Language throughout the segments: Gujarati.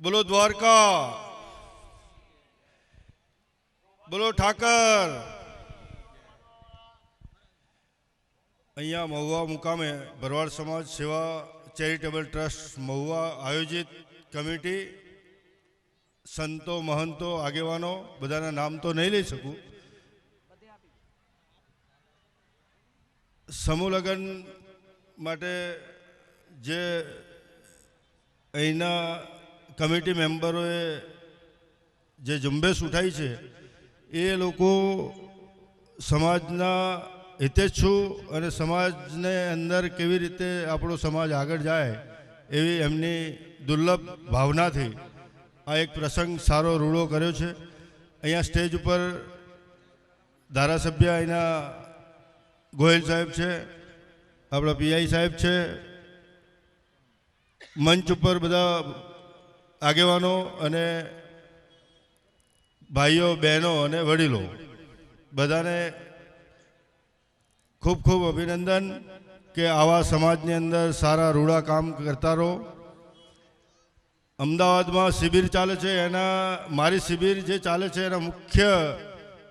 બોલો દ્વારકા. બોલો ઠાકર. અહીંયા મહુવા મુકામે ભરવાડ સમાજ સેવા ચેરિટેબલ ટ્રસ્ટ મહુવા આયોજિત કમિટી, સંતો, મહંતો, આગેવાનો, બધાના નામ તો નહીં લઈ શકું. સમૂહ માટે જે અહીંના કમિટી મેમ્બરોએ જે ઝુંબેશ ઉઠાવી છે, એ લોકો સમાજના હિતેચ્છુ અને સમાજને અંદર કેવી રીતે આપણો સમાજ આગળ જાય એવી એમની દુર્લભ ભાવનાથી આ એક પ્રસંગ સારો રૂડો કર્યો છે. અહીંયા સ્ટેજ ઉપર ધારાસભ્ય અહીંના ગોયલ સાહેબ છે, આપણા પીઆઈ સાહેબ છે. મંચ ઉપર બધા આગેવાનો અને ભાઈઓ, બહેનો અને વડીલો, બધાને ખૂબ ખૂબ અભિનંદન કે આવા સમાજની અંદર સારા રૂડા કામ કરતા રહો. અમદાવાદમાં શિબિર ચાલે છે, એના મારી શિબિર જે ચાલે છે, એના મુખ્ય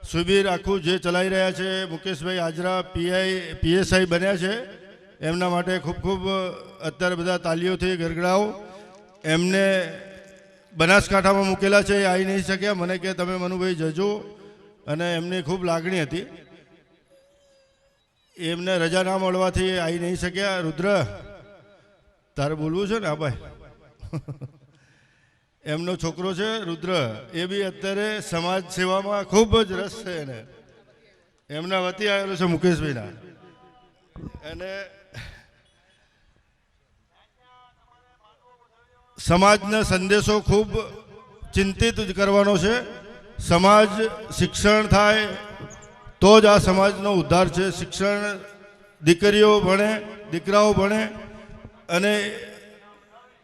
શિબિર આખું જે ચલાવી રહ્યા છે, મુકેશભાઈ હાજરા પીઆઈ, પીએસઆઈ બન્યા છે. એમના માટે ખૂબ ખૂબ અત્યારે બધા તાલીઓથી ગરગડાઓ એમને બનાસકાંઠામાં મૂકેલા છે, એ આવી નહીં શક્યા મને કે તમે મનુભાઈ જજો. અને એમની ખૂબ લાગણી હતી. એમને રજા ના મળવાથી આવી નહીં શક્યા. રુદ્ર, તારે બોલવું છે ને? આ ભાઈ. એમનો છોકરો છે, રુદ્ર. એ બી અત્યારે સમાજ સેવામાં ખૂબ જ રસ છે એને. એમના વતી આવેલો છે મુકેશભાઈના. અને સમાજને સંદેશો ખૂબ ચિંતિત કરવાનો છે. સમાજ શિક્ષણ થાય તો જ આ સમાજનો ઉદ્ધાર છે. શિક્ષણ દીકરીઓ ભણે, દીકરાઓ ભણે અને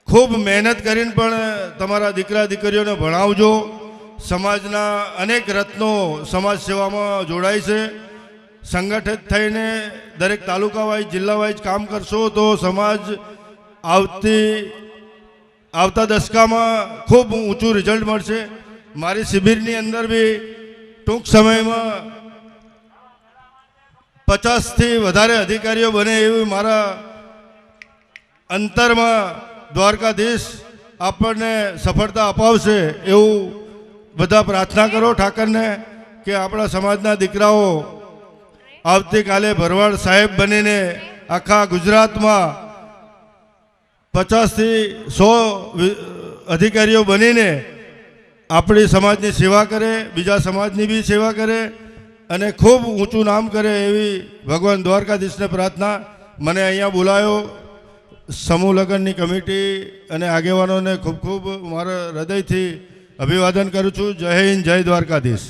ખૂબ મહેનત કરીને પણ તમારા દીકરા દીકરીઓને ભણાવજો. સમાજના અનેક રત્નો સમાજ સેવામાં જોડાય છે. સંગઠિત થઈને દરેક તાલુકા વાઇઝ જિલ્લા વાઇઝ કામ કરશો તો સમાજ આવતી આવતા દશકામાં ખૂબ ઊંચું રિઝલ્ટ મળશે. મારી શિબિરની અંદર બી ટૂંક સમયમાં પચાસથી વધારે અધિકારીઓ બને એવી મારા અંતરમાં દ્વારકાધીશ આપણને સફળતા અપાવશે એવું બધા પ્રાર્થના કરો ઠાકરને કે આપણા સમાજના દીકરાઓ આવતીકાલે ભરવાડ સાહેબ બનીને આખા ગુજરાતમાં પચાસથી સો અધિકારીઓ બનીને આપણી સમાજની સેવા કરે, બીજા સમાજની બી સેવા કરે અને ખૂબ ઊંચું નામ કરે એવી ભગવાન દ્વારકાધીશને પ્રાર્થના. મને અહીંયા બોલાયો. સમૂહ લગ્નની કમિટી અને આગેવાનોને ખૂબ ખૂબ મારા હૃદયથી અભિવાદન કરું છું. જય હિન્દ, જય દ્વારકાધીશ.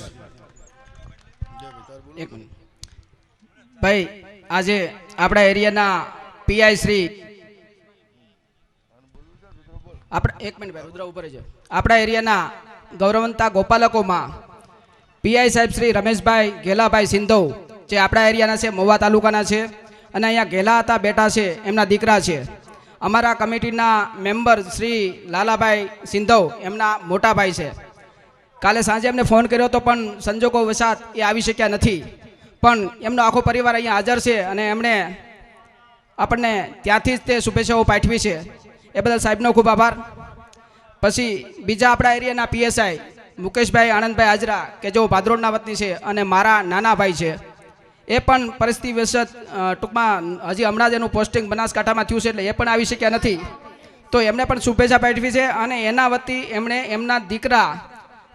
ભાઈ, આજે આપણા એરિયાના પીઆઈ શ્રી આપણા એક મિનિટ ભાઈ, રુદ્ર ઉપર છે આપણા એરિયાના ગૌરવંતા ગોપાલકોમાં પીઆઈ સાહેબ શ્રી રમેશભાઈ ઘેલાભાઈ સિંધવ, જે આપણા એરિયાના છે, મહુવા તાલુકાના છે, અને અહીંયા ઘેલા હતા બેટા છે, એમના દીકરા છે. અમારા કમિટીના મેમ્બર શ્રી લાલાભાઈ સિંધવ, એમના મોટા ભાઈ છે. કાલે સાંજે એમને ફોન કર્યો હતો પણ સંજોગો વસાત એ આવી શક્યા નથી. પણ એમનો આખો પરિવાર અહીંયા હાજર છે અને એમણે આપણને ત્યાંથી જ તે શુભેચ્છાઓ પાઠવી છે. એ બદલ સાહેબનો ખૂબ આભાર. પછી બીજા આપણા એરિયાના પીએસઆઈ મુકેશભાઈ આનંદભાઈ હાજરા કે જેઓ ભાદરોડના વતની છે અને મારા નાના ભાઈ છે, એ પણ પરિસ્થિતિ વશત ટૂંકમાં હજી હમણાં જ એનું પોસ્ટિંગ બનાસકાંઠામાં થયું છે એટલે એ પણ આવી શક્યા નથી. તો એમને પણ શુભેચ્છા પાઠવી છે અને એના વતી એમણે એમના દીકરા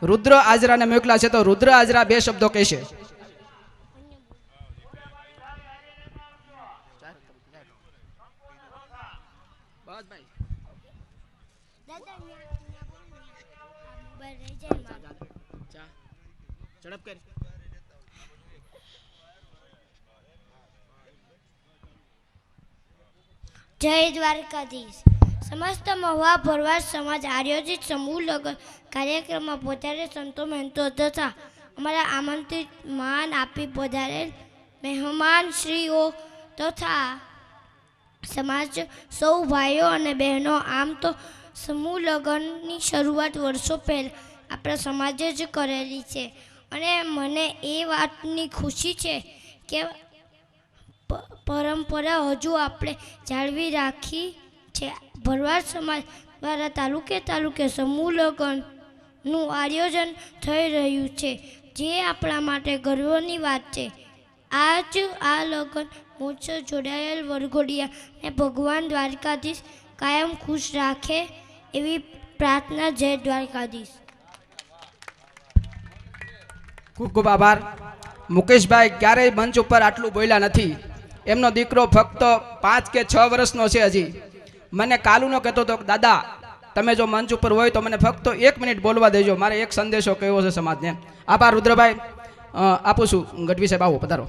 રુદ્ર આજરાને મોકલા છે. તો રુદ્ર આજરા બે શબ્દો કહેશે. ઝડપ કરી જય દ્વારકાધીશ. સમસ્ત મહુવા ભરવાડ સમાજ આયોજિત સમૂહ લગ્ન કાર્યક્રમમાં પધારેલ સંતો મહેંતો તથા અમારા આમંત્રિત માન આપી પધારેલ મહેમાન શ્રીઓ તથા સમાજ સૌ ભાઈઓ અને બહેનો. આમ તો સમૂહ લગ્નની શરૂઆત વર્ષો પહેલાં આપણા સમાજે જ કરેલી છે. અને મને એ વાતની ખુશી છે કે પરંપરા હજુ આપણે જાળવી રાખી છે. ભરવાડ સમાજ દ્વારા તાલુકે તાલુકે સમૂહ લગ્નનું આયોજન થઈ રહ્યું છે, જે આપણા માટે ગર્વની વાત છે. આજ આ લગ્ન મોજ જોડાયેલ વરઘોડિયા ને ભગવાન દ્વારકાધીશ કાયમ ખુશ રાખે એવી પ્રાર્થના જય દ્વારકાધીશ. ખૂબ ખૂબ આભાર. મુકેશભાઈ ક્યારેય મંચ ઉપર આટલું બોલ્યા નથી. એમનો દીકરો ફક્ત પાંચ કે છ વર્ષનો છે હજી. મને કાલુનો કહેતો હતો દાદા, તમે જો મંચ ઉપર હોય તો મને ફક્ત એક મિનિટ બોલવા દેજો. મારે એક સંદેશો કહેવો છે સમાજને. આભાર, રુદ્રભાઈ. આપું છું. ગઢવી સાહેબ, આવો, પધારો.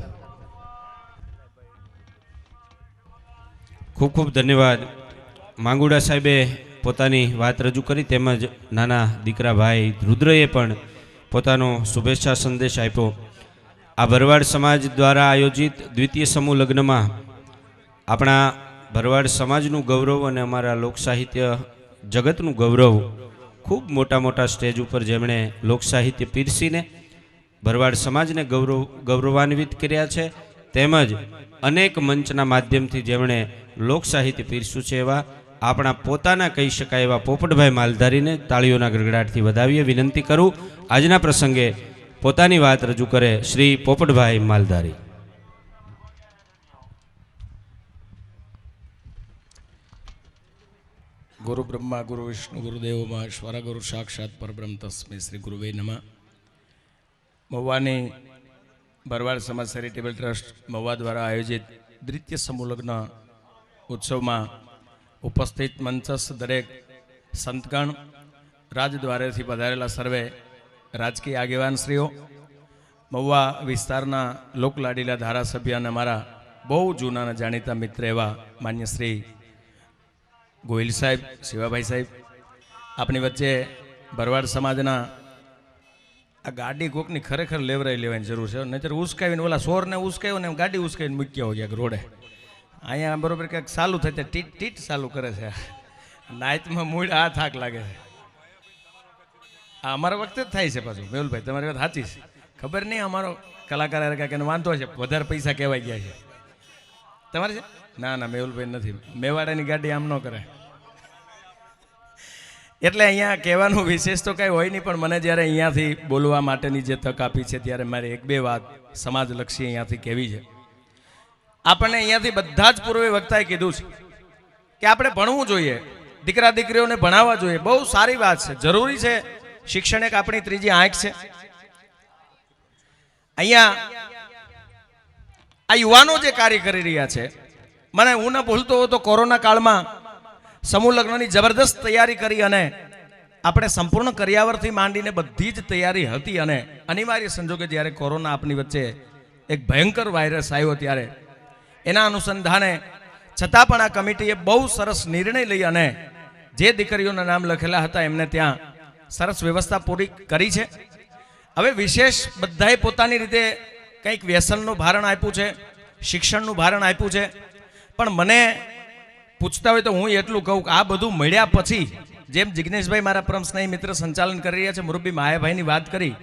ખૂબ ખૂબ ધન્યવાદ. માંગુડા સાહેબે પોતાની વાત રજૂ કરી, તેમજ નાના દીકરા ભાઈ રુદ્રએ પણ પોતાનો શુભેચ્છા સંદેશ આપ્યો. આ ભરવાડ સમાજ દ્વારા આયોજિત દ્વિતીય સમૂહ લગ્નમાં આપણા ભરવાડ સમાજનું ગૌરવ અને અમારા લોકસાહિત્ય જગતનું ગૌરવ ખૂબ મોટા મોટા સ્ટેજ ઉપર જેમણે લોકસાહિત્ય પીરસીને ભરવાડ સમાજને ગૌરવ ગૌરવાન્વિત કર્યા છે, તેમજ અનેક મંચના માધ્યમથી જેમણે લોકસાહિત્ય પીરસ્યું છે એવા આપણા પોતાના કહી શકાય એવા પોપટભાઈ માલધારીને તાળીઓના ગડગડાટથી વધાવીએ વિનંતી કરું. આજના પ્રસંગે પોતાની વાત રજૂ કરે શ્રી પોપટભાઈ માલધારી. ગુરુ બ્રહ્મા, ગુરુ વિષ્ણુ ગુરુદેવ મહેશ્વર ગુરુ સાક્ષાત પરબ્રહ્મ તસ્મે શ્રી ગુરુવે નમઃ. મહુવાની ભરવાડ સમાજ ચેરિટેબલ ટ્રસ્ટ મહુવા દ્વારા આયોજિત દ્વિતીય સમૂહ લગ્ન ઉત્સવમાં ઉપસ્થિત મંચસ્થ દરેક સંતગણ, રાજદ્વારેથી પધારેલા સર્વે રાજકીય આગેવાનશ્રીઓ, મહુવા વિસ્તારના લોકલાડીલા ધારાસભ્ય અને મારા બહુ જૂના જાણીતા મિત્ર એવા માન્ય શ્રી ગોહિલ સાહેબ, શિવાભાઈ સાહેબ આપણી વચ્ચે ભરવાડ સમાજના આ ગાડી કોકની ખરેખર લેવરાઈ લેવાની જરૂર છે. નહીતર ઉસકાવીને ઓલા સોરને ઉસકાવ્યો ને એમ ગાડી ઉસકાવીને મૂક્યા હોય રોડે. અહીંયા બરોબર ક્યાંક ચાલુ થાય ટીટ ટીટ ચાલુ કરે છે. નાઇટમાં મૂળ આ થાક લાગે છે. આ અમારા વખતે જ થાય છે પાછું. મેહુલભાઈ, તમારી વાત સાચી છે. ખબર નહીં અમારો કલાકાર કાંઈક વાંધો છે વધારે પૈસા કહેવાય ગયા છે. તમારે છે? ના ના, મેહુલભાઈ નથી. મેવાડાની ગાડી આમ ન કરે. એટલે અહીંયા કહેવાનું વિશેષ તો કાંઈ હોય નહીં, પણ મને જ્યારે અહીંયાથી બોલવા માટેની જે તક આપી છે, ત્યારે મારે એક બે વાત સમાજલક્ષી અહીંયાથી કહેવી છે. આપણને અહીંયાથી બધા જ પૂર્વે વક્તાએ કીધું છે કે આપણે ભણવું જોઈએ, દીકરા દીકરીઓને ભણાવવા જોઈએ. બહુ સારી વાત છે. જરૂરી છે શિક્ષણ એક આપણી ત્રીજી આંખ છે. અહીંયા આ યુવાનો જે કાર્ય કરી રહ્યા છે, મને હું ન ભૂલતો હોઉં તો કોરોના કાળમાં સમૂહ લગ્નની જબરદસ્ત તૈયારી કરી અને આપણે સંપૂર્ણ કર્યાવરથી માંડીને બધી જ તૈયારી હતી અને અનિવાર્ય સંજોગે જ્યારે કોરોના આપની વચ્ચે એક ભયંકર વાયરસ આવ્યો ત્યારે એના અનુસંધાને છતાં પણ આ કમિટીએ બહુ સરસ નિર્ણય લઈ અને જે દીકરીઓના નામ લખેલા હતા એમને ત્યાં સરસ વ્યવસ્થા પૂરી કરી છે. હવે વિશેષ બધાએ પોતાની રીતે કંઈક વ્યસનનું ભારણ આપ્યું છે, શિક્ષણનું ભારણ આપ્યું છે. પણ મને પૂછતા હોય તો હું એટલું કહું કે આ બધું મળ્યા પછી જેમ જિગ્નેશભાઈ મારા પરમ સ્નેહી મિત્ર સંચાલન કરી રહ્યા છે, મુરબ્બી માયાભાઈની વાત કરી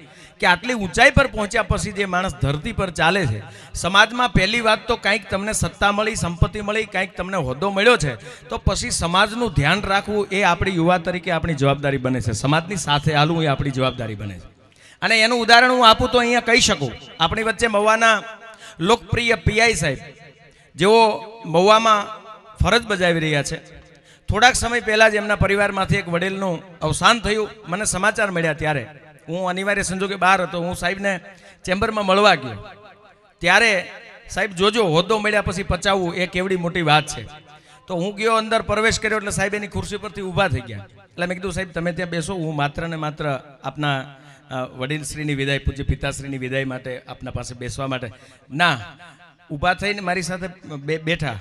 કે આટલી ઊંચાઈ પર પહોંચ્યા પછી જે માણસ ધરતી પર ચાલે છે, સમાજમાં પહેલી વાત તો કંઈક તમને સત્તા મળી, સંપત્તિ મળી, કંઈક તમને હોદ્દો મળ્યો છે, તો પછી સમાજનું ધ્યાન રાખવું એ આપણી યુવા તરીકે આપણી જવાબદારી બને છે. સમાજની સાથે હાલવું એ આપણી જવાબદારી બને છે. અને એનું ઉદાહરણ હું આપું તો અહીંયા કહી શકું. આપણી વચ્ચે મવાના લોકપ્રિય પીઆઈ સાહેબ, જેઓ મહુવામાં ફરજ બજાવી રહ્યા છે. થોડાક સમય પહેલાં જ એમના પરિવારમાંથી એક વડીલનું અવસાન થયું. મને સમાચાર મળ્યા ત્યારે. હું અનિવાર્ય સંજોગે બહાર હતો. હું સાહેબને ચેમ્બરમાં મળવા ગયો. ત્યારે સાહેબ જોજો, હોદ્દો મળ્યા પછી પચાવવું એ કેવડી મોટી વાત છે. તો હું ગયો અંદર, પ્રવેશ કર્યો એટલે સાહેબ એની ખુરશી પરથી ઊભા થઈ ગયા. એટલે મેં કીધું, સાહેબ, તમે ત્યાં બેસો. હું માત્ર ને માત્ર આપના વડીલશ્રીની વિદાય પૂજ્ય, પિતાશ્રીની વિદાય માટે આપના પાસે બેસવા માટે. ના. ઊભા થઈને મારી સાથે બેઠા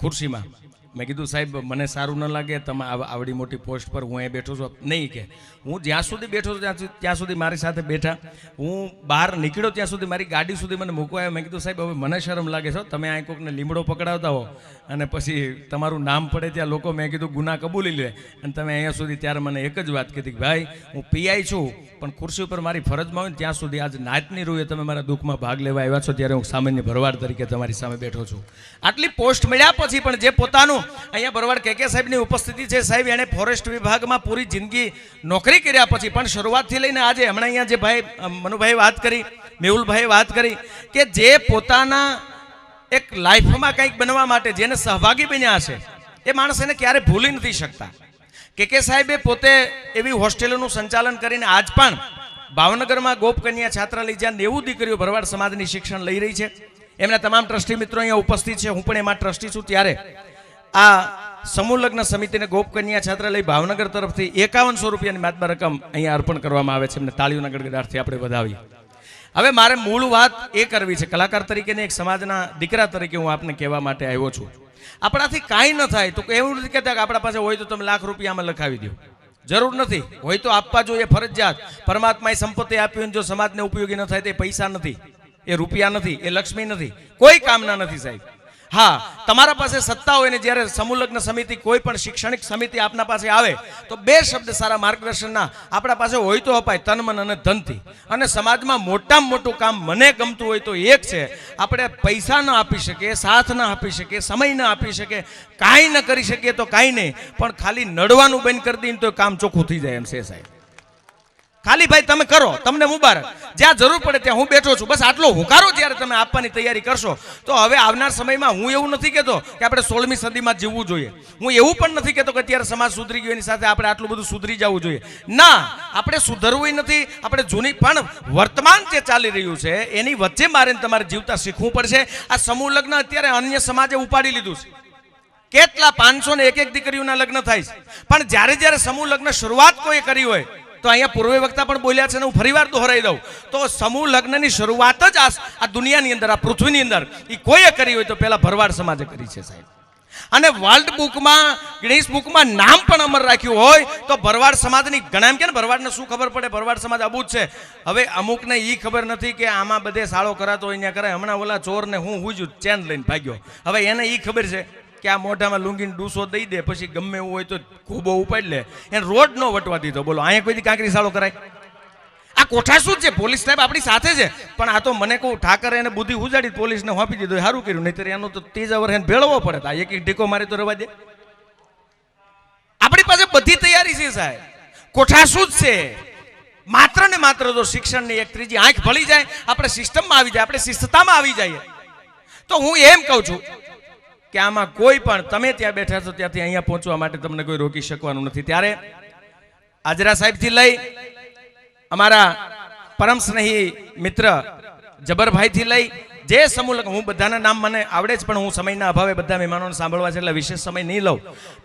ખુરશીમાં. મેં કીધું, સાહેબ, મને સારું ન લાગે, તમે આવ- આવડી મોટી પોસ્ટ પર હું અહીં બેઠો છું. નહીં કે હું જ્યાં સુધી બેઠો છું, ત્યાં સુધી મારી સાથે બેઠા. હું બહાર નીકળ્યો ત્યાં સુધી મારી ગાડી સુધી મને મૂકવા આવ્યો મેં કીધું, સાહેબ, હવે મને શરમ લાગે છે. તમે આ કોઈકને લીમડો પકડાવતા હો અને પછી તમારું નામ પડે ત્યાં લોકો. મેં કીધું, ગુના કબૂલી લે. અને તમે અહીંયા સુધી ત્યારે મને એક જ વાત કીધી કે, ભાઈ, હું પીઆઈ છું, પણ ખુરશી ઉપર મારી ફરજમાં હોય ત્યાં સુધી આજ નાતની રૂએ તમે મારા દુઃખમાં ભાગ લેવા આવ્યા છો, ત્યારે હું સામાન્ય ભરવાડ તરીકે તમારી સામે બેઠો છું. આટલી પોસ્ટ મળ્યા પછી પણ જે પોતાનું અહીંયા ભરવાડ કે કે સાહેબની ઉપસ્થિતિ છે, સાહેબ એણે ફોરેસ્ટ વિભાગમાં પૂરી જિંદગી નોકરી કર્યા પછી, પણ શરૂઆતથી લઈને આજે હમણાં અહીંયા જે ભાઈ મનુભાઈ વાત કરી, મેહુલભાઈ વાત કરી, કે જે પોતાના એક લાઈફમાં કંઈક બનવા માટે જેને સહભાગી બન્યા છે એ માણસ એને ક્યારે ભૂલી નથી શકતા. કે કે સાહેબે પોતે એવી હોસ્ટેલોનું સંચાલન કરીને આજ પણ ભાવનગરમાં ગોપકન્યા છાત્રાલય જ્યાં નેવું દીકરીઓ ભરવાડ સમાજની શિક્ષણ લઈ રહી છે. એમના તમામ ટ્રસ્ટી મિત્રો અહીંયા ઉપસ્થિત છે. હું પણ એમાં ટ્રસ્ટી છું ત્યારે આ સમૂહ લગ્ન સમિતિને ગોપકન્યા છાત્રાલય ભાવનગર તરફથી એકાવનસો રૂપિયાની માતબા રકમ અહીંયા અર્પણ કરવામાં આવે છે. એમને તાળીઓના ગડગડાટથી આપણે વધાવીએ. હવે મારે મૂળ વાત એ કરવી છે. કલાકાર તરીકેને એક સમાજના દીકરા તરીકે હું આપને કહેવા માટે આવ્યો છું. આપણાથી કાંઈ ન થાય તો એવું નથી કહેતા કે આપણા પાસે હોય તો તમે લાખ રૂપિયામાં લખાવી દો. જરૂર નથી. હોય તો આપવા જોઈએ ફરજિયાત. પરમાત્માએ સંપત્તિ આપી હોય જો સમાજને ઉપયોગી ન થાય તે પૈસા નથી. એ રૂપિયા નથી. એ લક્ષ્મી નથી. કોઈ કામના નથી સાહેબ. હા, તમારા પાસે સત્તા હોય ને જ્યારે સમૂહલગ્ન સમિતિ કોઈ પણ શૈક્ષણિક સમિતિ આપના પાસે આવે, તો બે શબ્દ સારા માર્ગદર્શનના આપણા પાસે હોય તો અપાય તન, મન અને ધનથી. અને સમાજમાં મોટામાં મોટું કામ મને ગમતું હોય તો એક છે, આપણે પૈસા ન આપી શકીએ, સાથ ન આપી શકીએ, સમય ન આપી શકીએ, કાંઈ ન કરી શકીએ તો કાંઈ નહીં, પણ ખાલી નડવાનું બંધ કરી દઈને તો કામ ચોખ્ખું થઈ જાય એમ છે સાહેબ. ખાલી ભાઈ, તમે કરો, તમને મુબારક. જ્યાં જરૂર પડે ત્યાં હું બેઠો છું. બસ આટલો હુંકારો જ્યારે તમે આપવાની તૈયારી કરશો, તો હવે આવનાર સમયમાં હું એવું નથી કહેતો કે આપણે સોળમી સદીમાં જીવવું જોઈએ. હું એવું પણ નથી કહેતો કે અત્યારે સમાજ સુધરી ગયો, એની સાથે આપણે આટલું બધું સુધરી જવું જોઈએ. ના, આપણે સુધરવું નથી. આપણે જૂની, પણ વર્તમાન જે ચાલી રહ્યું છે, એની વચ્ચે મારે તમારે જીવતા શીખવું પડશે. આ સમૂહ લગ્ન અત્યારે અન્ય સમાજે ઉપાડી લીધું છે. કેટલા પાંચસો ને એક એક દીકરીઓના લગ્ન થાય છે. પણ જ્યારે જ્યારે સમૂહ લગ્ન શરૂઆત કોઈ કરી હોય તો અહીંયા પૂર્વે વક્તા પણ બોલ્યા છે ને હું ફરીવાર દોહરાઈ દઉં. તો સમૂહ લગ્નની શરૂઆત જ આ દુનિયાની અંદર, આ પૃથ્વીની અંદર એ કોઈએ કરી હોય તો પહેલાં ભરવાડ સમાજે કરી છે સાહેબ. અને વર્લ્ડ બુકમાં ગણેશ બુકમાં નામ પણ અમર રાખ્યું હોય તો ભરવાડ સમાજની, ઘણા એમ કે ભરવાડને શું ખબર પડે? ભરવાડ સમાજ અબૂત છે. હવે અમુકને એ ખબર નથી કે આમાં બધે સાળો કરાતો હોય ત્યાં કરાય. હમણાં ઓલા ચોરને હું હું જ ચેન લઈને ભાગ્યો. હવે એને એ ખબર છે. કે આ મોઢામાં લુંગીને ડૂસો દઈ દે, પછી ગમે એવું હોય તો ખૂબો ઉપાડી લે. એને રોડ નો વટવા દીધો. બોલો, અહીંયા કોઈ કાંકરી સાળો કરાય? આ કોઠા શું છે? પોલીસ સાહેબ આપણી સાથે છે. પણ આ તો મને કહું, ઠાકરે એને બુદ્ધિ ઉજાડી પોલીસને હોપી દીધો. સારું કર્યું. નહીતર એનો તો વર્ષ એને ભેળવો પડે. આ એક ઢીકો મારી તો રવા દે. આપણી પાસે બધી તૈયારી છે, સાહેબ. કોઠા શું છે? માત્ર ને માત્ર જો શિક્ષણની એક ત્રીજી આંખ ભળી જાય, આપણે સિસ્ટમમાં આવી જાય, આપણે શિસ્તતામાં આવી જઈએ. તો હું એમ કહું છું કે આમાં કોઈ પણ, તમે ત્યાં બેઠા છો ત્યાંથી અહીંયા પહોંચવા માટે તમને કોઈ રોકી શકવાનું નથી. ત્યારે આજરા સાહેબથી લઈ અમારા પરમ સ્નેહી મિત્ર જબરભાઈથી લઈ જે સમૂહ હું બધાના નામ મને આવડે જ, પણ હું સમયના અભાવે બધા મહેમાનોને સાંભળવા છે એટલે વિશેષ સમય નહીં લઉં.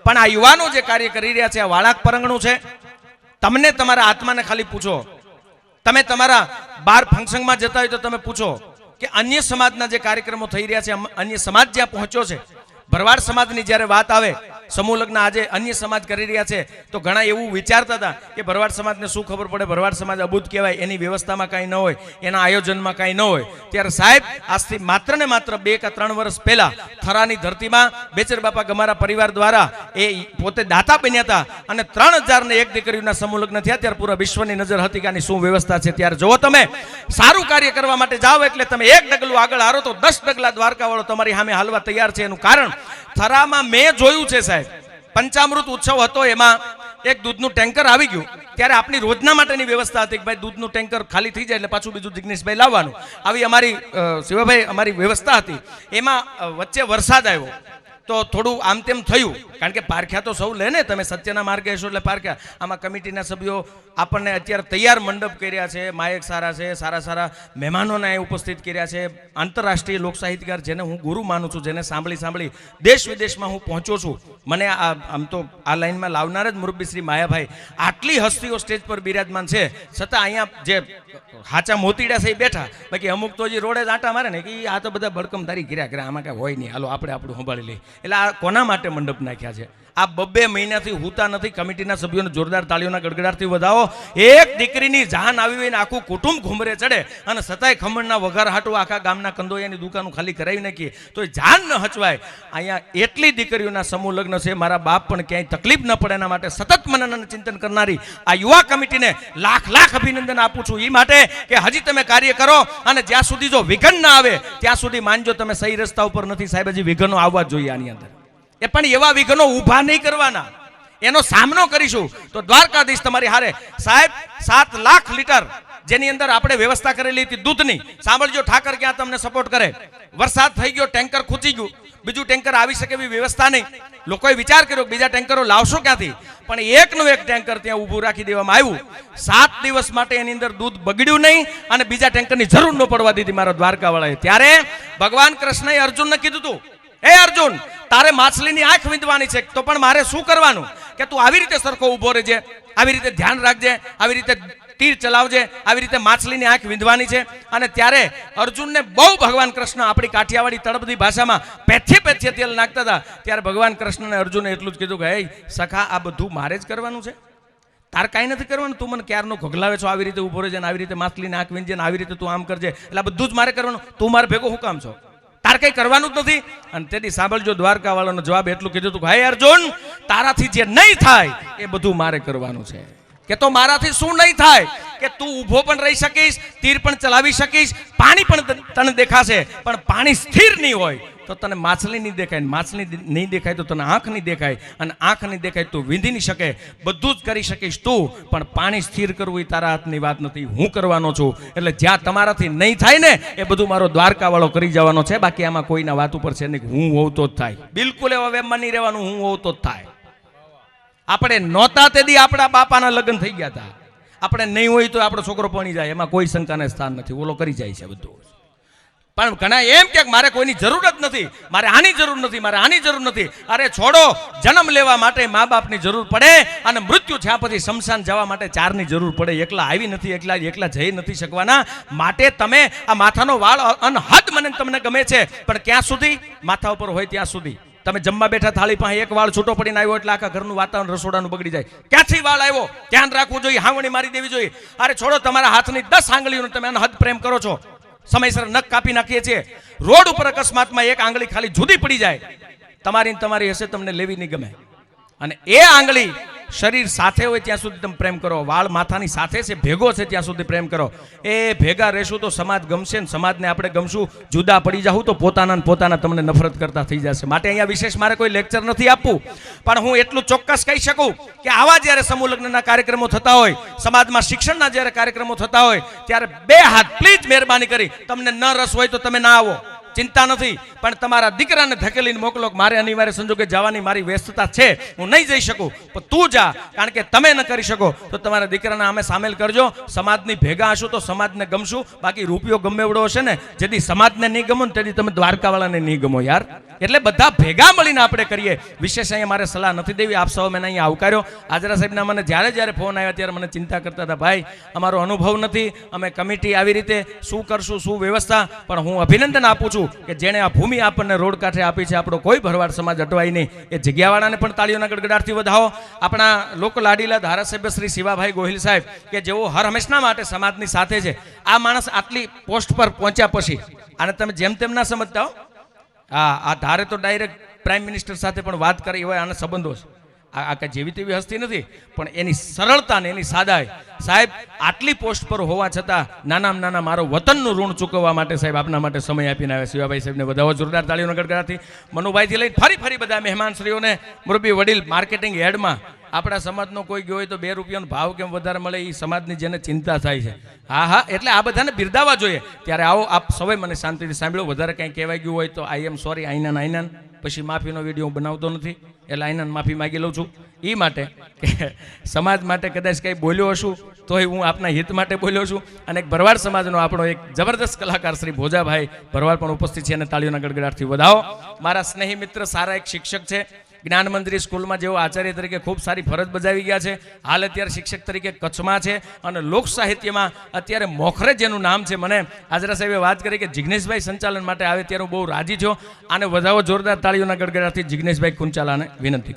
પણ આ યુવાનો જે કાર્ય કરી રહ્યા છે, આ વાળાક પરંગણું છે, તમને તમારા આત્માને ખાલી પૂછો. તમે તમારા બાર ફંક્શનમાં જતા હોય તો તમે પૂછો. કે અન્ય સમાજના જે કાર્યક્રમો થઈ રહ્યા છે અન્ય સમાજ જ્યાં પહોંચ્યો છે, ભરવાડ સમાજની જ્યારે વાત આવે સમૂહ લગ્ન આજે અન્ય સમાજ કરી રહ્યા છે. તો ઘણા એવું વિચારતા હતા કે ભરવાડ સમાજને શું ખબર પડે? ભરવાડ સમાજ અબૂત કહેવાય, એની વ્યવસ્થામાં કાંઈ ન હોય, એના આયોજનમાં કાંઈ ન હોય. ત્યારે સાહેબ, આજથી માત્ર ને માત્ર બે કે ત્રણ વર્ષ પહેલા થરાની ધરતીમાં બેચર બાપા ગમારા પરિવાર દ્વારા એ પોતે દાતા બન્યા હતા અને ત્રણ હજારને એક દીકરીઓના સમૂહ લગ્ન થયા. ત્યારે પૂરા વિશ્વની નજર હતી કે આની શું વ્યવસ્થા છે. ત્યારે જુઓ તમે, સારું કાર્ય કરવા માટે જાઓ એટલે તમે એક ડગલું આગળ હારો તો દસ ડગલા દ્વારકાવાળો તમારી સામે હાલવા તૈયાર છે. એનું કારણ થરામાં મેં જોયું છે સાહેબ. પંચામૃત ઉત્સવ હતો, એમાં એક દૂધનું ટેન્કર આવી ગયું. ત્યારે આપણી રોજના માટેની વ્યવસ્થા હતી કે ભાઈ દૂધનું ટેન્કર ખાલી થઈ જાય એટલે પાછું બીજું જિગ્નેશભાઈ લાવવાનું. આવી અમારી શિવભાઈ, અમારી વ્યવસ્થા હતી. એમાં વચ્ચે વરસાદ આવ્યો. તો થોડું આમ તેમ થયું. કારણ કે પારખ્યા તો સૌ લે ને, તમે સત્યના માર્ગે હશો એટલે પારખ્યા. આમાં કમિટીના સભ્યો આપણને અત્યારે તૈયાર મંડપ કર્યા છે માયક સારા છે, સારા સારા મહેમાનોને અહીં ઉપસ્થિત કર્યા છે. આંતરરાષ્ટ્રીય લોક સાહિત્યકાર જેને હું ગુરુ માનું છું, જેને સાંભળી સાંભળી દેશ વિદેશમાં હું પહોંચ્યો છું. મને આ આમ તો આ લાઈનમાં લાવનાર જ મુરબ્બી શ્રી માયાભાઈ. આટલી હસ્તીઓ સ્ટેજ પર બિરાજમાન છે. છતાં અહીંયા જે હાચા મોતીડા છે બેઠા. બાકી અમુક તો જે રોડે જ આંટા મારે ને, કે આ તો બધા ભડકમધારી કર્યા કર્યા. આમાં કાંઈ હોય નહીં. હાલો, આપણે આપણું સંભાળી લઈએ. એટલે આ કોના માટે મંડપ નાખ્યા છે? આ બબ્બે મહિનાથી હુતા નથી, કમિટીના સભ્યોને જોરદાર તાળીઓના ગડગડાટથી વધાવો. એક દીકરીની જાન આવી હોય ને આખું કુટુંબ ઘુમરે ચડે અને સતાય ખમણના વઘાર હાટો આખા ગામના કંદોયાની દુકાનો ખાલી કરાવી નાખીએ. તો જાન ન હચવાય. અહીંયા એટલી દીકરીઓના સમૂહ લગ્ન છે, મારા બાપ પણ ક્યાંય તકલીફ ન પડે એના માટે સતત મનન અને ચિંતન કરનારી આ યુવા કમિટીને લાખ લાખ અભિનંદન આપું છું. એ માટે કે હજી તમે કાર્ય કરો અને જ્યાં સુધી જો વિઘન ના આવે, ત્યાં સુધી માનજો તમે સહી રસ્તા ઉપર નથી. સાહેબ વિઘનો આવવા જોઈએ આની અંદર. એ પણ એવા વિઘ્નો ઊભા નહીં કરવાના. એનો સામનો કરીશું. તો દ્વારકાધીશ તમારી હારે. સાહેબ, સાત લાખ લીટર જેની અંદર આપણે વ્યવસ્થા કરેલી હતી દૂધની. સાંભળજો, ઠાકર ક્યાં તમને સપોર્ટ કરે. વરસાદ થઈ ગયો, ટેન્કર ખૂચી ગયું. બીજું ટેન્કર આવી શકે એવી વ્યવસ્થા નહીં. લોકોએ વિચાર કર્યો બીજા ટેન્કરો લાવશો ક્યાંથી? પણ એકનું એક ટેન્કર ત્યાં ઊભું રાખી દેવામાં આવ્યું. સાત દિવસ માટે એની અંદર દૂધ બગડ્યું નહીં અને બીજા ટેન્કરની જરૂર ન પડવા દીધી મારા દ્વારકાવાળાએ. ત્યારે ભગવાન કૃષ્ણએ અર્જુનને કીધું હતું એ અર્જુન, તારે માછલીની આંખ વીંધવાની છે. તો પણ મારે શું કરવાનું? કે તું આવી રીતે સરખો ઊભો રહેજે, આવી રીતે ધ્યાન રાખજે, આવી રીતે તીર ચલાવજે, આવી રીતે માછલીની આંખ વીંધવાની છે. અને ત્યારે અર્જુનને બહુ ભગવાન કૃષ્ણ આપણી કાઠિયાવાડી તળપદી ભાષામાં પેથે પેથે તેલ નાખતા હતા. ત્યારે ભગવાન કૃષ્ણને અર્જુને એટલું જ કીધું કે, હે, સખા, આ બધું મારે જ કરવાનું છે? તાર કાંઈ નથી કરવાનું? તું મને ક્યારનો ઘોઘલાવે છો? આવી રીતે ઊભો રહેજે આવી રીતે માછલીની આંખ વિંધજે આવી રીતે તું આમ કરજે. એટલે બધું જ મારે કરવાનું. તું મારે ભેગો હું કામ છો? તાર કઈ કરવાનું જ નથી. અને તેથી સાંભળજો દ્વારકા વાળાનો જવાબ એટલું કીધું હતું કે, હે અર્જુન, તારાથી જે નહીં થાય, એ બધું મારે કરવાનું છે. કે તો મારાથી શું નહીં થાય? કે તું ઊભો પણ રહી શકીશ, તીર પણ ચલાવી શકીશ, પાણી પણ તને દેખાશે, પણ પાણી સ્થિર નહીં હોય. તો તને માછલી નહીં દેખાય માછલી નહીં દેખાય તો તને આંખ નહીં દેખાય અને આંખ નહીં દેખાય તું વિંધી નહીં શકે. બધું જ કરી શકીશ તું, પણ પાણી સ્થિર કરવું એ તારા હાથની વાત નથી. હું કરવાનો છું. એટલે જ્યાં તમારાથી નહીં થાય ને, એ બધું મારો દ્વારકાવાળો કરી જવાનો છે. બાકી આમાં કોઈના વાત ઉપર છે નહીં. હું હોઉં તો જ થાય. બિલકુલ એવા વેમમાં નહીં રહેવાનું. હું હોવ તો જ થાય. આપણે નહોતા તેથી આપણા બાપાના લગ્ન થઈ ગયા હતા આપણે નહીં હોય તો આપણો છોકરો પણી જાય. એમાં કોઈ શંકાને સ્થાન નથી. ઓલો કરી જાય છે બધું. પણ ઘણા એમ કે મારે કોઈની જરૂર જ નથી. મારે આની જરૂર નથી, મારે આની જરૂર નથી. અરે છોડો, જન્મ લેવા માટે મા બાપની જરૂર પડે અને મૃત્યુ થયા પછી શમશાન જવા માટે ચારની જરૂર પડે. એકલા આવી નથી, એકલા એકલા જઈ નથી શકવાના. માટે તમે આ માથાનો વાળ અનહદ મને તમને ગમે છે. પણ ક્યાં સુધી? માથા ઉપર હોય ત્યાં સુધી. તમે જમવા બેઠા થાળી પાસે એક વાળ છૂટો પડીને આવ્યો એટલે આખા ઘરનું વાતાવરણ રસોડાનું બગડી જાય. ક્યાંથી વાળ આવ્યો? ધ્યાન રાખવું જોઈએ, હાવણી મારી દેવી જોઈએ. અરે છોડો, તમારા હાથની દસ આંગળીઓનું તમે અનહદ પ્રેમ કરો છો. સમયસર નખ કાપી નાખીએ છીએ. રોડ ઉપર અકસ્માતમાં એક આંગળી ખાલી જુદી પડી જાય. તમારી તમારી હશે, તમને લેવી નહીં ગમે. અને એ આંગળી શરીર સાથે હોય ત્યાં સુધી તમે પ્રેમ કરો. વાળ માથાની સાથે છે, ભેગો છે ત્યાં સુધી પ્રેમ કરો. એ ભેગા રહેશું તો સમાજ ગમશે ને સમાજને આપણે ગમશું. જુદા પડી જાઉં તો પોતાના પોતાના તમને નફરત કરતા થઈ જશે. માટે અહીંયા વિશેષ મારે કોઈ લેક્ચર નથી આપવું. પણ હું એટલું ચોક્કસ કહી શકું કે આવા જ્યારે સમૂહ લગ્નના કાર્યક્રમો થતા હોય, સમાજમાં શિક્ષણના જ્યારે કાર્યક્રમો થતા હોય, ત્યારે બે હાથ પ્લીઝ મહેરબાની કરી. તમને ન રસ હોય તો તમે ના આવો. ચિંતા નથી. પણ તમારા દીકરાને ધકેલીને મોકલો મારે અનિવાર્ય સંજોગે જવાની મારી વ્યસ્તતા છે. હું નહીં જઈ શકું. પણ તું જા. કારણ કે તમે ન કરી શકો. તો તમારા દીકરાને અમે સામેલ કરજો. સમાજની ભેગા હશું તો સમાજને ગમશું. બાકી રૂપિયો ગમે એવડો હશે ને, જેથી સમાજને નહીં ગમો ને તેથી તમે દ્વારકાવાળાને નહીં ગમો યાર. એટલે બધા ભેગા મળીને આપણે કરીએ. વિશેષ અહીંયા મારે સલાહ નથી દેવી. આપ સૌ મેં અહીંયા આવકાર્યો. આજરા સાહેબના મને જ્યારે જ્યારે ફોન આવ્યા ત્યારે મને ચિંતા કરતા હતા, ભાઈ, અમારો અનુભવ નથી. અમે કમિટી આવી રીતે શું કરશું, શું વ્યવસ્થા? પણ હું અભિનંદન આપું છું. કે જેણે આ ભૂમિ આપણને રોડ કાંઠે આપી છે, આપણો કોઈ ભરવાડ સમાજ અટવાય નહીં. એ જગ્યાવાળાને પણ તાળીઓના ગડગડાટથી વધાવો. આપણા લોક લાડીલા ધારાસભ્ય શ્રી શિવાભાઈ ગોહિલ સાહેબ, કે જેઓ હર હંમેશના માટે સમાજની સાથે છે, આ માણસ આટલી પોસ્ટ પર પહોંચ્યા પછી, આને તમે જેમ તેમ ના સમજતા હા, આ ધારે તો ડાયરેક્ટ પ્રાઇમ મિનિસ્ટર સાથે પણ વાત કરી હોય, આના સંબંધો છે. આ કાંઈ જેવી તેવી હસ્તી નથી, પણ એની સરળતા ને એની સાદાય સાહેબ, આટલી પોસ્ટ પર હોવા છતાં નાનામાં નાના મારો વતનનું ઋણ ચૂકવવા માટે સાહેબ આપના માટે સમય આપીને આવ્યા. શિવાભાઈ સાહેબને વધાવો, જોરદાર તાળીઓના ગડગડાથી મનુભાઈથી લઈને ફરી ફરી બધા મહેમાનશ્રીઓને, મુરબી વડીલ માર્કેટિંગ હેડમાં. આપણા સમાજનો કોઈ ગયો હોય તો બે રૂપિયાનો ભાવ કેમ વધારે મળે એ સમાજની જેને ચિંતા થાય છે. હા હા, એટલે આ બધાને બિરદાવા જોઈએ. ત્યારે આવો, આપ સૌએ મને શાંતિથી સાંભળ્યો. વધારે કંઈ કહેવાય ગયું હોય તો આઈ એમ સોરી આઈનાન આઈનાન. પછી માફીનો વીડિયો હું બનાવતો નથી એટલે આઈને માફી માગી લઉં છું. એ માટે સમાજ માટે કદાચ કંઈ બોલ્યો હશું, તોય હું આપના હિત માટે બોલ્યો છું. અને એક ભરવાડ સમાજનો આપણો એક જબરદસ્ત કલાકાર શ્રી ભોજાભાઈ ભરવાડ પણ ઉપસ્થિત છે અને તાળીઓના ગડગડાટથી વધાવો. મારા સ્નેહી મિત્ર સારા એક શિક્ષક છે જ્ઞાન મંદિર સ્કૂલમાં જેઓ આચાર્ય તરીકે ખૂબ સારી ફરજ બજાવી ગયા છે, હાલ અત્યારે શિક્ષક તરીકે કચ્છમાં છે અને લોક સાહિત્યમાં અત્યારે મોખરે જેનું નામ છે. મને આજરા સાહેબે વાત કરી કે જિગ્નેશભાઈ સંચાલન માટે આવે ત્યારે હું બહુ રાજી છું. અને વધાવો જોરદાર તાળીઓના ગડગડાથી જિગ્નેશભાઈ કુંચાલાને વિનંતી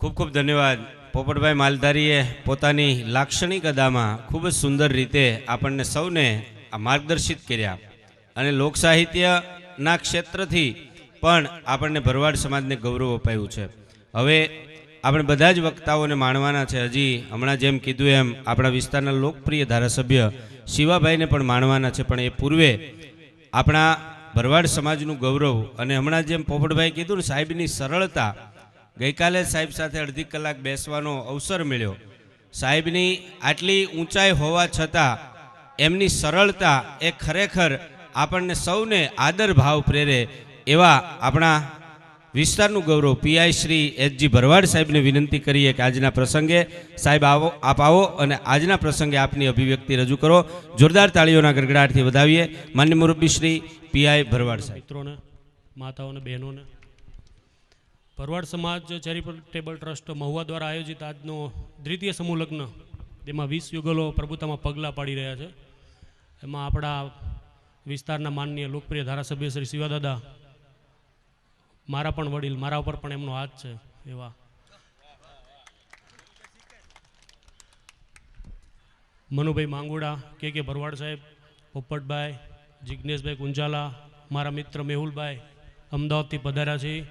ખૂબ ખૂબ ધન્યવાદ. પોપટભાઈ માલધારીએ પોતાની લાક્ષણિક અદામાં ખૂબ જ સુંદર રીતે આપણને સૌને આ માર્ગદર્શિત કર્યા. અને લોકસાહિત્યના ક્ષેત્રથી પણ આપણને ભરવાડ સમાજને ગૌરવ અપાયું છે. હવે આપણે બધા જ વક્તાઓને માણવાના છે. હજી હમણાં જેમ કીધું એમ, આપણા વિસ્તારના લોકપ્રિય ધારાસભ્ય શિવાભાઈને પણ માણવાના છે. પણ એ પૂર્વે આપણા ભરવાડ સમાજનું ગૌરવ અને હમણાં જેમ પોપટભાઈ કીધું ને, સાહેબની સરળતા, ગઈકાલે સાહેબ સાથે અડધી કલાક બેસવાનો અવસર મળ્યો. સાહેબની આટલી ઊંચાઈ હોવા છતાં એમની સરળતા એ ખરેખર આપણને સૌને આદર ભાવ પ્રેરે એવા આપણા વિસ્તારનું ગૌરવ પીઆઈ શ્રી એચજી ભરવાડ સાહેબને વિનંતી કરીએ કે આજના પ્રસંગે સાહેબ આવો, આપ આવો અને આજના પ્રસંગે આપની અભિવ્યક્તિ રજૂ કરો. જોરદાર તાળીઓના ગડગડાટથી વધાવીએ. માન્ય મુરબ્બી શ્રી પીઆઈ ભરવાડ સાહેબ. મિત્રોને, માતાઓને, બહેનોને, ભરવાડ સમાજ ચેરિટેબલ ટ્રસ્ટ મહુવા દ્વારા આયોજિત આજનો દ્વિતીય સમૂહ લગ્ન તેમાં વીસ યુગલો પ્રભુતામાં પગલાં પાડી રહ્યા છે. એમાં આપણા વિસ્તારના માનનીય લોકપ્રિય ધારાસભ્ય શ્રી શિવાદાદા મારા પણ વડીલ, મારા ઉપર પણ એમનો હાથ છે, એવા. મનુભાઈ માંગુડા, કે કે ભરવાડ સાહેબ, પોપટભાઈ જિજ્ઞેશભાઈ કુંજાલા, મારા મિત્ર મેહુલભાઈ, અમદાવાદથી પધાર્યા છે,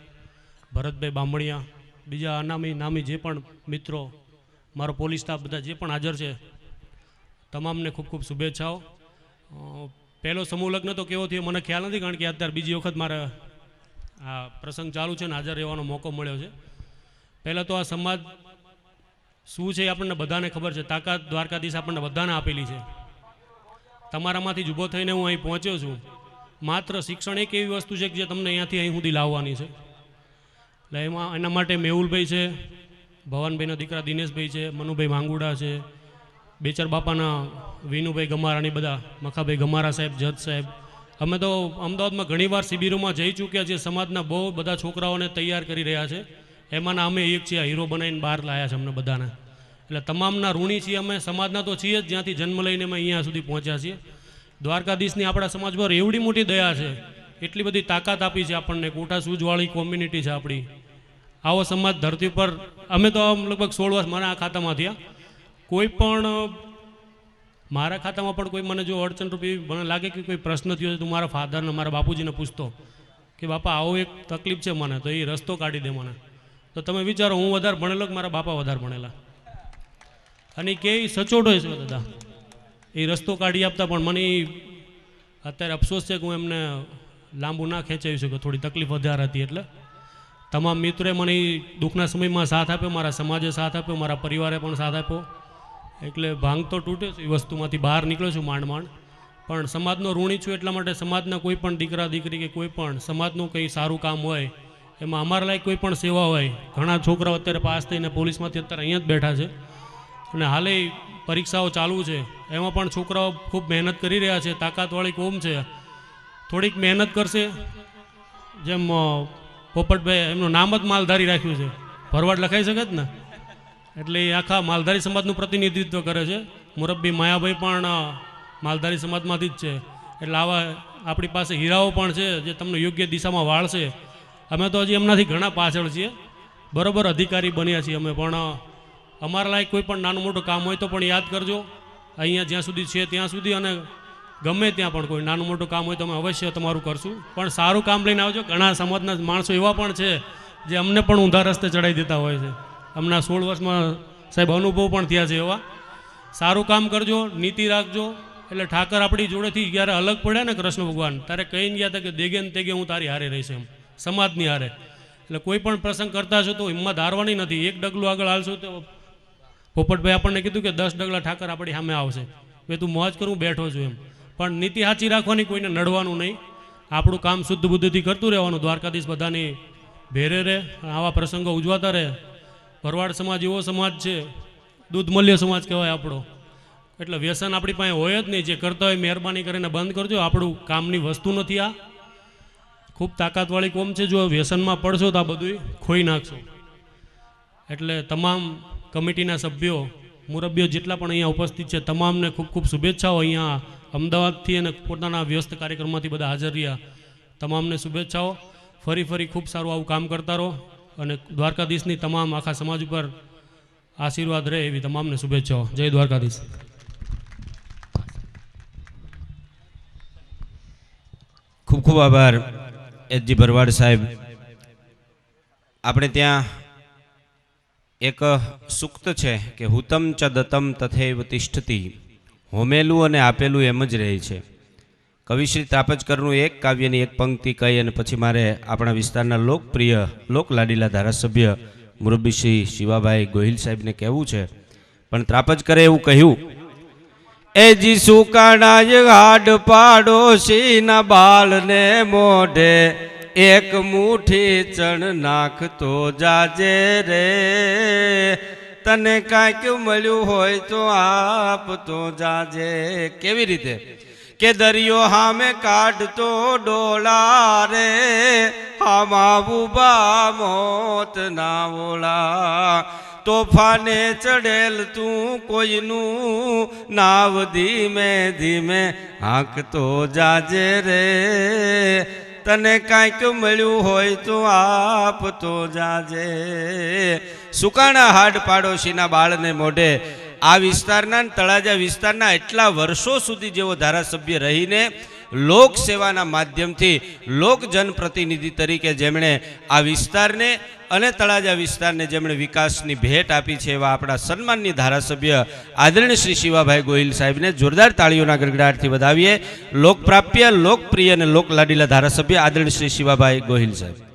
ભરતભાઈ બામણિયા, બીજા અનામી નામી જે પણ મિત્રો, મારો પોલીસ સ્ટાફ બધા જે પણ હાજર છે, તમામને ખૂબ ખૂબ શુભેચ્છાઓ. પહેલો સમૂહ લગ્ન તો કેવો થયો મને ખ્યાલ નથી, કારણ કે અત્યારે બીજી વખત મારે આ પ્રસંગ ચાલુ છે ને હાજર રહેવાનો મોકો મળ્યો છે. પહેલાં તો આ સમાજ શું છે આપણને બધાને ખબર છે. તાકાત દ્વારકાધીશ આપણને બધાને આપેલી છે. તમારામાંથી જ ઊભો થઈને હું અહીં પહોંચ્યો છું. માત્ર શિક્ષણ એક એવી વસ્તુ છે કે જે તમને અહીંયાથી અહીં સુધી લાવવાની છે. એટલે એમાં એના માટે મેહુલભાઈ છે, ભવાનભાઈના દીકરા દિનેશભાઈ છે, મનુભાઈ માંગુડા છે, બેચર બાપાના વિનુભાઈ ગમારાની બધા, મખાભાઈ ગમારા સાહેબ, જજ સાહેબ અમે તો અમદાવાદમાં ઘણીવાર શિબિરોમાં જઈ ચૂક્યા છીએ. સમાજના બહુ બધા છોકરાઓને તૈયાર કરી રહ્યા છે. એમાંના અમે એક છીએ હીરો બનાવીને બહાર લાયા છે અમને બધાને. એટલે તમામના ઋણી છીએ અમે. સમાજના તો છીએ જ, જ્યાંથી જન્મ લઈને અમે અહીંયા સુધી પહોંચ્યા છીએ. દ્વારકાધીશની આપણા સમાજ પર એવડી મોટી દયા છે. એટલી બધી તાકાત આપી છે આપણને. કોટા સૂજવાળી કોમ્યુનિટી છે આપણી. આવો સમાજ ધરતી પર, અમે તો લગભગ સોળ વર્ષ મારા આ ખાતામાં થયા. કોઈ પણ મારા ખાતામાં પણ કોઈ મને જો અડચણ રૂપી મને લાગે કે કોઈ પ્રશ્ન થયો તો મારા ફાધરને મારા બાપુજીને પૂછતો કે, બાપા, આવો એક તકલીફ છે મને, તો એ રસ્તો કાઢી દે મને. તો તમે વિચારો, હું વધારે ભણેલો કે મારા બાપા વધારે ભણેલા? અને કે સચોટ હોય છે દાદા. એ રસ્તો કાઢી આપતા પણ મને અત્યારે અફસોસ છે કે હું એમને લાંબુ ના ખેંચાવી શકું, થોડી તકલીફ વધારે હતી એટલે. તમામ મિત્રોએ મને દુઃખના સમયમાં સાથ આપ્યો, મારા સમાજે સાથ આપ્યો, મારા પરિવારે પણ સાથ આપ્યો. એટલે ભાંગ તો તૂટ્યો છે, એ વસ્તુમાંથી બહાર નીકળ્યો છું માંડ માંડ. પણ સમાજનો ઋણી છું એટલા માટે સમાજના કોઈ પણ દીકરા, દીકરી કે કોઈ પણ સમાજનું કંઈ સારું કામ હોય, એમાં અમારા લાયક કોઈ પણ સેવા હોય, ઘણા છોકરાઓ અત્યારે પાસ થઈને પોલીસમાંથી અત્યારે અહીંયા જ બેઠા છે. અને હાલે પરીક્ષાઓ ચાલુ છે, એમાં પણ છોકરાઓ ખૂબ મહેનત કરી રહ્યા છે, તાકાતવાળી કોમ છે. થોડીક મહેનત કરશે, જેમ પોપટભાઈ, એમનું નામ જ માલધારી રાખ્યું છે. ભરવાડ લખાઈ શકે જ ને? એટલે એ આખા માલધારી સમાજનું પ્રતિનિધિત્વ કરે છે. મુરબ્બી માયાભાઈ પણ માલધારી સમાજમાંથી જ છે. એટલે આવા આપણી પાસે હીરાઓ પણ છે જે તમને યોગ્ય દિશામાં વાળશે. અમે તો હજી એમનાથી ઘણા પાછળ છીએ. બરોબર અધિકારી બન્યા છીએ અમે, પણ અમારા લાયક કોઈ પણ નાનું મોટું કામ હોય તો પણ યાદ કરજો. અહીંયા જ્યાં સુધી છે ત્યાં સુધી અને ગમે ત્યાં પણ કોઈ નાનું મોટું કામ હોય તો અમે અવશ્ય તમારું કરશું. પણ સારું કામ લઈને આવજો. ઘણા સમાજના માણસો એવા પણ છે જે અમને પણ ઊંધા રસ્તે ચડાવી દેતા હોય છે. હમણાં સોળ વર્ષમાં સાહેબ અનુભવ પણ થયા છે એવા. સારું કામ કરજો, નીતિ રાખજો. એટલે ઠાકર આપણી જોડેથી જ્યારે અલગ પડ્યા ને કૃષ્ણ ભગવાન, ત્યારે કહીને ગયા હતા કે દેગે ને તેગે હું તારી હારે રહીશ એમ. સમાજની હારે. એટલે કોઈ પણ પ્રસંગ કરતા છો તો હિંમત હારવાની નથી. એક ડગલું આગળ હાલશો તો પોપટભાઈ આપણને કીધું કે દસ ડગલા ઠાકર આપણી સામે આવશે. મેં તું મોજ કરું, બેઠો છું એમ. પણ નીતિ સાચી રાખવાની કોઈને નડવાનું નહીં. આપણું કામ શુદ્ધ બુદ્ધિથી કરતું રહેવાનું. દ્વારકાધીશ બધાની ભેરે રહે, આવા પ્રસંગો ઉજવાતા રહે. ભરવાડ સમાજ એવો સમાજ છે દૂધમલ્ય સમાજ કહેવાય આપણો. એટલે વ્યસન આપણી પાસે હોય જ નહીં, જે કરતા હોય મહેરબાની કરીને બંધ કરજો. આપણું કામની વસ્તુ નથી આ. ખૂબ તાકાતવાળી કોમ છે, જો વ્યસનમાં પડશો તો આ બધું ખોઈ નાખશો. એટલે તમામ કમિટીના સભ્યો, મુરબ્બીઓ જેટલા પણ અહીંયા ઉપસ્થિત છે, તમામને ખૂબ ખૂબ શુભેચ્છાઓ અહીંયા અમદાવાદથી અને પોતાના વ્યસ્ત કાર્યક્રમમાંથી બધા હાજર રહ્યા. તમામને શુભેચ્છાઓ. ફરી ફરી ખૂબ સારું આવું કામ કરતા રહો. અને દ્વારકાધીશની તમામ આખા સમાજ ઉપર આશીર્વાદ રહે એવી તમામને શુભેચ્છાઓ. જય દ્વારકાધીશ. ખૂબ ખૂબ આભાર, એચજી ભરવાડ સાહેબ. આપણે ત્યાં એક સૂક્ત છે કે હુતમ ચ દતમ તથૈવ તિષ્ઠતી. હોમેલું અને આપેલું એમ જ રહે છે. કવિશ્રી તાપજકરનું એક કાવ્યની એક પંક્તિ કહી અને પછી મારે આપણા વિસ્તારના લોકપ્રિય, લોકલાડીલા ધારાસભ્ય મુરબ્બીશ્રી શિવાભાઈ ગોહિલ સાહેબને કહેવું છે. પણ ત્રાપજકરે એવું કહ્યું, એ જી સુકાણાય હાડ પાડોશીના બાળને મોઢે, એક મુઠ્ઠી ચણ નાખતો જાજે રે. તને કાંઈક મળ્યું હોય તો આપતો જાજે. કેવી રીતે? કે દરિયો હામે કાઢતો ડોલા રે હામા ઊભા મોત ના ઓળા તોફાને ચડેલ તું કોઈનું, નાવ ધીમે ધીમે હાંકતો જાજે રે. તને કાંઈક મળ્યું હોય તો આપતો જાજે. સુકાણા હાડ પાડોશીના બાળને મોઢે આ વિસ્તારના તળાજા વિસ્તારના એટલા વર્ષો સુધી જેવો ધારાસભ્ય રહીને લોક સેવાના માધ્યમથી લોક જનપ્રતિનિધિ તરીકે જેમણે આ વિસ્તારને અને તળાજા વિસ્તારને જેમણે વિકાસની ભેટ આપી છે એવા આપણા સન્માનની ધારાસભ્ય આદરણીય શ્રી શિવાભાઈ ગોહિલ સાહેબને જોરદાર તાળીઓના ગડગડાટથી વધાવીએ. લોકપ્રાપ્ય, લોકપ્રિય અને લોકલાડીલા ધારાસભ્ય આદરણીય શ્રી શિવાભાઈ ગોહિલ સાહેબ.